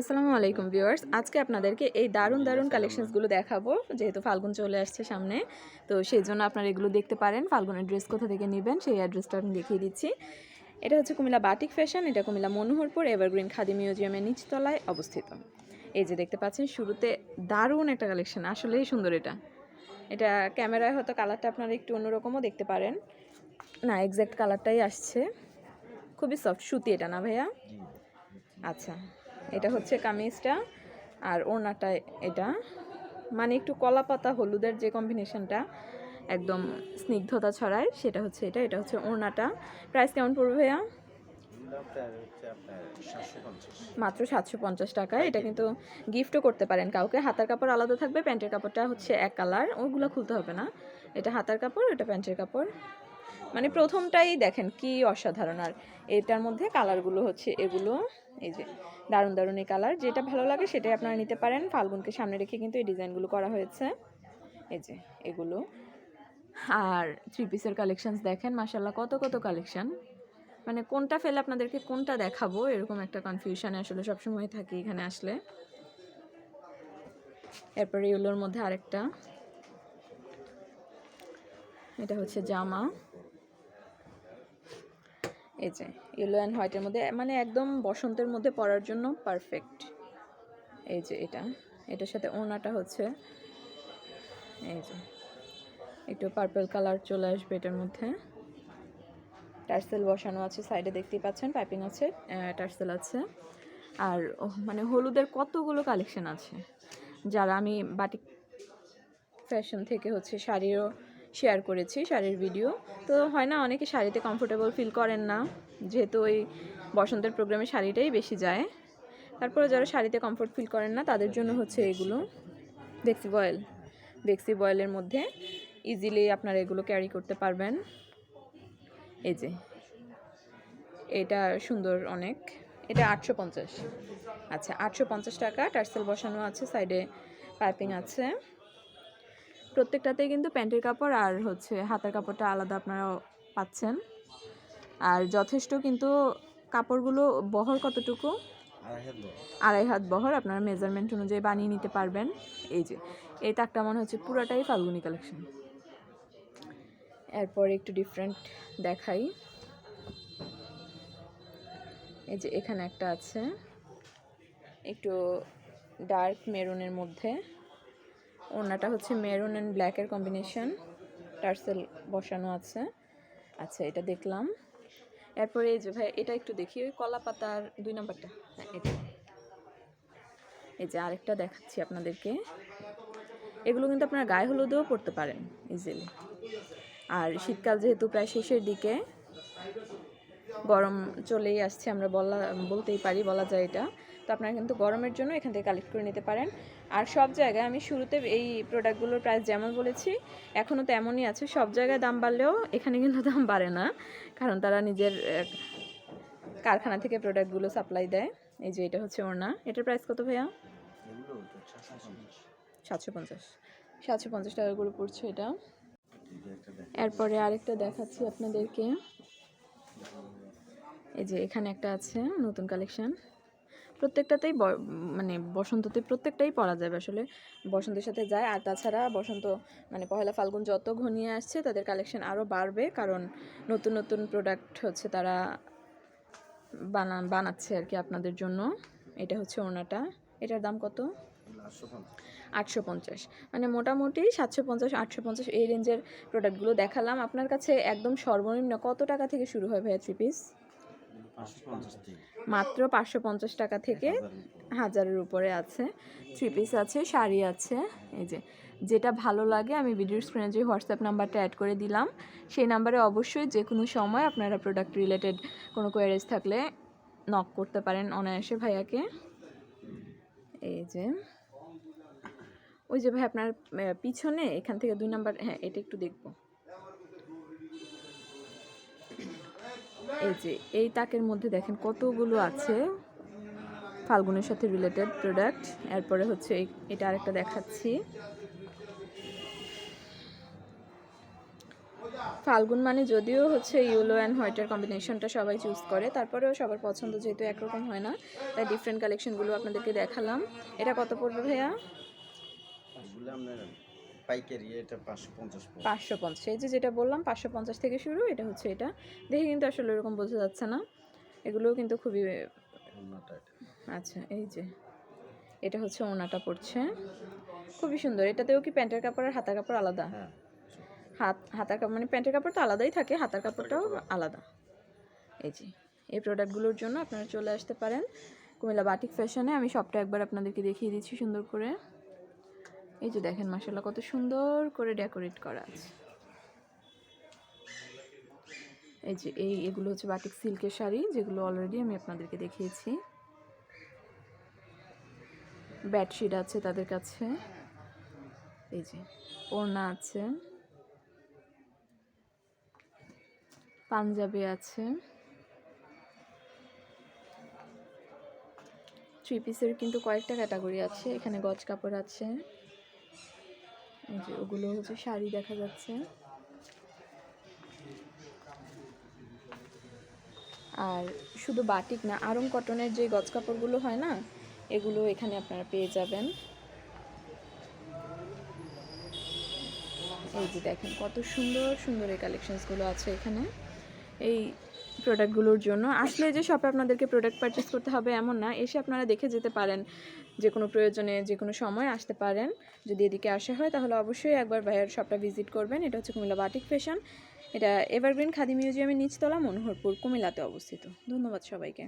আসসালামু আলাইকুম ভিউয়ার্স। আজকে আপনাদেরকে এই দারুণ দারুণ কালেকশনসগুলো দেখাবো। যেহেতু ফাল্গুন চলে আসছে সামনে তো সেই জন্য আপনারা এগুলো দেখতে পারেন। ফাল্গুনের ড্রেস কোথা থেকে নেবেন সেই অ্যাড্রেসটা আমি দেখিয়ে দিচ্ছি। এটা হচ্ছে কুমিল্লা বাটিক ফ্যাশন এটা কুমিল্লা মনোহরপুর এভারগ্রিন খাদি মিউজিয়ামের নিচতলায় অবস্থিত। এই যে দেখতে পাচ্ছেন শুরুতে দারুণ একটা কালেকশন আসলেই সুন্দর এটা। এটা ক্যামেরায় হয়তো কালারটা আপনারা একটু অন্যরকমও দেখতে পারেন। না এক্স্যাক্ট কালারটাই আসছে। খুবই সফট সুতি এটা না ভাইয়া? আচ্ছা। এটা হচ্ছে কামিজটা আর ওড়নাটা এটা। মানে একটু কলা পাতা, হলুদের যে কম্বিনেশনটা একদম স্নিগ্ধতা ছড়ায়, সেটা হচ্ছে এটা এটা হচ্ছে ওড়নাটা। প্রাইস কেমন পড়বে ভাইয়া? মাত্র সাতশো পঞ্চাশ টাকা। এটা কিন্তু গিফটও করতে পারেন কাউকে। হাতার কাপড় আলাদা থাকবে, প্যান্টের কাপড়টা হচ্ছে এক কালার ওগুলো খুলতে হবে না। এটা হাতার কাপড়, এটা প্যান্টের কাপড়। মানে প্রথমটাই দেখেন কি অসাধারণ। আর এটার মধ্যে কালারগুলো হচ্ছে এগুলো, এই যে দারুণ দারুণ এই কালার। যেটা ভালো লাগে সেটাই আপনারা নিতে পারেন। ফাল্গুনকে সামনে রেখে কিন্তু এই ডিজাইনগুলো করা হয়েছে। এই যে এগুলো। আর থ্রি পিসের কালেকশনস দেখেন মাসাল্লাহ কত কত কালেকশন মানে কোনটা ফেলে আপনাদেরকে কোনটা দেখাবো, এরকম একটা কনফিউশনে আসলে সবসময় থাকি এখানে আসলে। এরপরে এগুলোর মধ্যে আরেকটা। এটা হচ্ছে জামা। এই যে ইয়েলো অ্যান্ড হোয়াইটের মধ্যে মানে একদম বসন্তের মধ্যে পরার জন্য পারফেক্ট এই যে এটা, এটার সাথে ওনাটা হচ্ছে, এই যে, একটু পার্পল কালার চলে আসবে এটার মধ্যে। টার্সেল বসানো আছে সাইডে দেখতেই পাচ্ছেন পাইপিং আছে টার্সেল আছে। আর মানে হলুদের কতগুলো কালেকশন আছে? যারা আমি বাটিক ফ্যাশন থেকে হচ্ছে শাড়িও শেয়ার করেছি শাড়ির ভিডিও তো হয় না, অনেকে শাড়িতে কমফোর্টেবল ফিল করেন না, যেহেতু ওই বসন্তের প্রোগ্রামে শাড়িটাই বেশি যায়। তারপরে যারা শাড়িতে কমফোর্ট ফিল করেন না, তাদের জন্য হচ্ছে এগুলো। বেক্সি বয়েল বেক্সি বয়েলের মধ্যে ইজিলি আপনারা এগুলো ক্যারি করতে পারবেন। এই যে, এটা সুন্দর অনেক। এটা আটশো পঞ্চাশ। আচ্ছা আটশো পঞ্চাশ টাকা, টার্সেল বসানো আছে সাইডে পাইপিং আছে। প্রত্যেকটাতেই কিন্তু প্যান্টের কাপড় আর হচ্ছে হাতের কাপড়টা আলাদা আপনারা পাচ্ছেন। আর যথেষ্ট কিন্তু কাপড়গুলো বহর কতটুকু? আড়াই হাত আড়াই হাত বহর আপনারা মেজারমেন্ট অনুযায়ী বানিয়ে নিতে পারবেন। এই যে এই তাকটা মনে হচ্ছে পুরাটাই ফাল্গুনি কালেকশন এরপর একটু ডিফারেন্ট দেখাই। এই যে এখানে একটা আছে। একটু ডার্ক মেরুনের মধ্যে। ওড়নাটা হচ্ছে মেরুন অ্যান্ড ব্ল্যাকের কম্বিনেশন টার্সেল বসানো আছে। আচ্ছা এটা দেখলাম। এরপরে এই যে ভাই, এটা একটু দেখি, ওই কলা পাতার দুই নম্বরটা। হ্যাঁ এটা। এই যে আরেকটা দেখাচ্ছি আপনাদেরকে। এগুলো কিন্তু আপনারা গায়ে হলুদেও পড়তে পারেন ইজিলি আর শীতকাল যেহেতু প্রায় শেষের দিকে, গরম চলেই আসছে, আমরা বলা বলতেই পারি, বলা যায় এটা। তো আপনারা কিন্তু গরমের জন্য এখান থেকে কালেক্ট করে নিতে পারেন। আর সব জায়গায় আমি শুরুতে এই প্রোডাক্টগুলোর প্রাইস যেমন বলেছি এখনও তেমনই আছে। সব জায়গায় দাম বাড়লেও এখানে কিন্তু দাম বাড়ে না, কারণ তারা নিজের কারখানা থেকে প্রোডাক্টগুলো সাপ্লাই দেয়। এই যে এটা হচ্ছে ওড়না। এটার প্রাইস কত ভাইয়া? সাতশো পঞ্চাশ। সাতশো পঞ্চাশ টাকা করে পড়ছে এটা। এরপরে আরেকটা দেখাচ্ছি আপনাদেরকে। এই যে এখানে একটা আছে নতুন কালেকশন প্রত্যেকটাতেই মানে বসন্ততে প্রত্যেকটাই পরা যাবে আসলে। বসন্তের সাথে যায়, আর তাছাড়া বসন্ত মানে পহেলা ফাল্গুন যত ঘনিয়ে আসছে, তাদের কালেকশন আরও বাড়বে, কারণ নতুন নতুন প্রোডাক্ট হচ্ছে তারা বানা, বানাচ্ছে আর কি আপনাদের জন্য। এটা হচ্ছে ওনাটা এটার দাম কত? আটশো পঞ্চাশ। মানে মোটামুটি সাতশো পঞ্চাশ, আটশো পঞ্চাশ এই রেঞ্জের প্রোডাক্টগুলো দেখালাম। আপনার কাছে একদম সর্বনিম্ন কত টাকা থেকে শুরু হয় ভাইয়া থ্রি পিস মাত্র পাঁচশো পঞ্চাশ টাকা থেকে হাজারের উপরে। আছে। থ্রি পিস আছে শাড়ি আছে। এই যে যেটা ভালো লাগে আমি ভিডিও স্ক্রিনে যে হোয়াটসঅ্যাপ নাম্বারটা অ্যাড করে দিলাম সেই নাম্বারে অবশ্যই যে কোনো সময় আপনারা প্রোডাক্ট রিলেটেড কোনো কোয়ারিজ থাকলে নক করতে পারেন অনায়াসে ভাইয়াকে। এই যে ওই যে ভাই আপনার পিছনে এখান থেকে দুই নাম্বার হ্যাঁ এটা একটু দেখব। এই যে, এই তাকের মধ্যে দেখেন কতগুলো আছে ফাল্গুনের সাথে রিলেটেড প্রোডাক্ট এরপরে হচ্ছে এটা আরেকটা দেখাচ্ছি। ফাল্গুন মানে যদিও হচ্ছে ইয়েলো অ্যান্ড হোয়াইটের কম্বিনেশনটা সবাই চুজ করে, তারপরেও সবার পছন্দ যেহেতু একরকম হয় না, তাই ডিফারেন্ট কালেকশনগুলো আপনাদেরকে দেখালাম। এটা কত পড়বে ভাইয়া? পাইকারি এটা পাঁচশো পঞ্চাশ পড়বে। পাঁচশো পঞ্চাশ এই যে যেটা বললাম পাঁচশো পঞ্চাশ থেকে শুরু এটা হচ্ছে এটা। দেখে কিন্তু আসলে এরকম বোঝা যাচ্ছে না। এগুলোও কিন্তু খুবই আচ্ছা এই যে এটা হচ্ছে ওনাটা পড়ছে। খুবই সুন্দর এটাতেও কি প্যান্টের কাপড় আর হাতার কাপড় আলাদা? হ্যাঁ হাত হাতার কাপড় মানে প্যান্টের কাপড় তো আলাদাই থাকে হাতার কাপড়টাও আলাদা। এই যে এই প্রোডাক্টগুলোর জন্য আপনারা চলে আসতে পারেন। কুমিল্লা বাটিক ফ্যাশনে আমি সবটা একবার আপনাদেরকে দেখিয়ে দিচ্ছি সুন্দর করে। এই যে দেখেন মাসাল্লাহ কত সুন্দর করে ডেকোরেট করা আছে। এই যে এই এগুলো হচ্ছে বাটিক সিল্কের শাড়ি, যেগুলো অলরেডি আমি আপনাদেরকে দেখিয়েছি। বেডশিট আছে তাদের কাছে। এই যে ওড়না আছে। পাঞ্জাবি আছে। থ্রি পিসের কিন্তু কয়েকটা ক্যাটাগরি আছে, এখানে গজ কাপড় আছে। এই যে ওগুলো হচ্ছে শাড়ি দেখা যাচ্ছে। আর শুধু বাটিক না, আরং কটনের যে গজ কাপড়গুলো হয় না, এগুলো এখানে আপনারা পেয়ে যাবেন। এই যে দেখেন কত সুন্দর সুন্দর এই কালেকশনসগুলো আছে এখানে। এই প্রোডাক্টগুলোর জন্য। আসলে যে শপে আপনাদেরকে প্রোডাক্ট পারচেস করতে হবে এমন না, এসে আপনারা দেখে যেতে পারেন। যে কোনো প্রয়োজনে যে কোনো সময় আসতে পারেন। যদি এদিকে আসা হয়, তাহলে অবশ্যই একবার ভাইয়ের শপটা ভিজিট করবেন। এটা হচ্ছে কুমিল্লা বাটিক ফ্যাশন এটা এভারগ্রিন খাদি মিউজিয়ামের নিচতলা, মনোহরপুর, কুমিল্লাতে অবস্থিত। ধন্যবাদ সবাইকে।